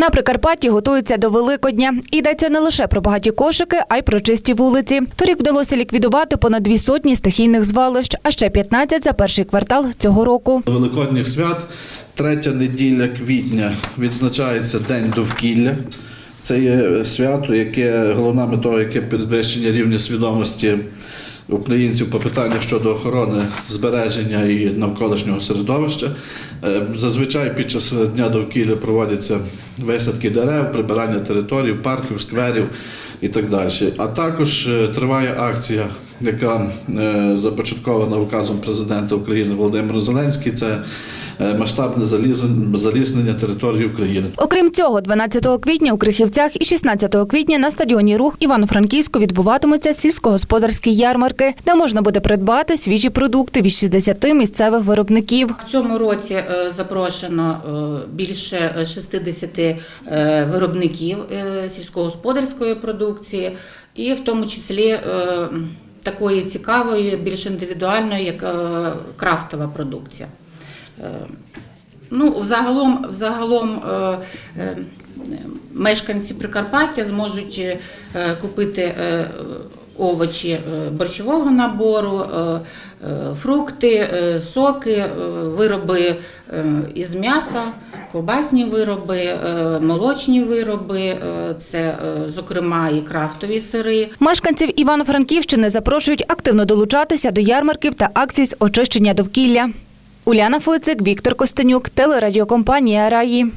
На Прикарпатті готуються до Великодня. Йдеться не лише про багаті кошики, а й про чисті вулиці. Торік вдалося ліквідувати понад дві сотні стихійних звалищ, а ще 15 за перший квартал цього року. Великодніх свят, третя неділя квітня відзначається День довкілля. Це є свято, яке головна мета, яке підвищення рівня свідомості українців по питаннях щодо охорони збереження і навколишнього середовища. Е, Зазвичай під час дня довкілля проводяться висадки дерев, прибирання територій, парків, скверів і так далі. А також е, триває акція, яка е, започаткована указом президента України Володимира Зеленського. Це е, масштабне заліз- заліснення території України. Окрім цього, 12 квітня у Крихівцях і 16 квітня на стадіоні Рух Івано-Франківську відбуватимуться сільськогосподарські ярмарки, де можна буде придбати свіжі продукти від 60 місцевих виробників. В цьому році е, запрошено е, більше 60 е, виробників е, сільськогосподарської продукції, і в тому числі е, такої цікавої, більш індивідуальної, як е, крафтова продукція. Е, Ну, взагалом, взагалом е, мешканці Прикарпаття зможуть купити овочі е, борщового набору, е, е, фрукти, соки, вироби із м'яса, ковбасні вироби, молочні вироби, це, зокрема, і крафтові сири. Мешканців Івано-Франківщини запрошують активно долучатися до ярмарків та акцій з очищення довкілля. Уляна Флицик, Віктор Костенюк, телерадіокомпанія Раї.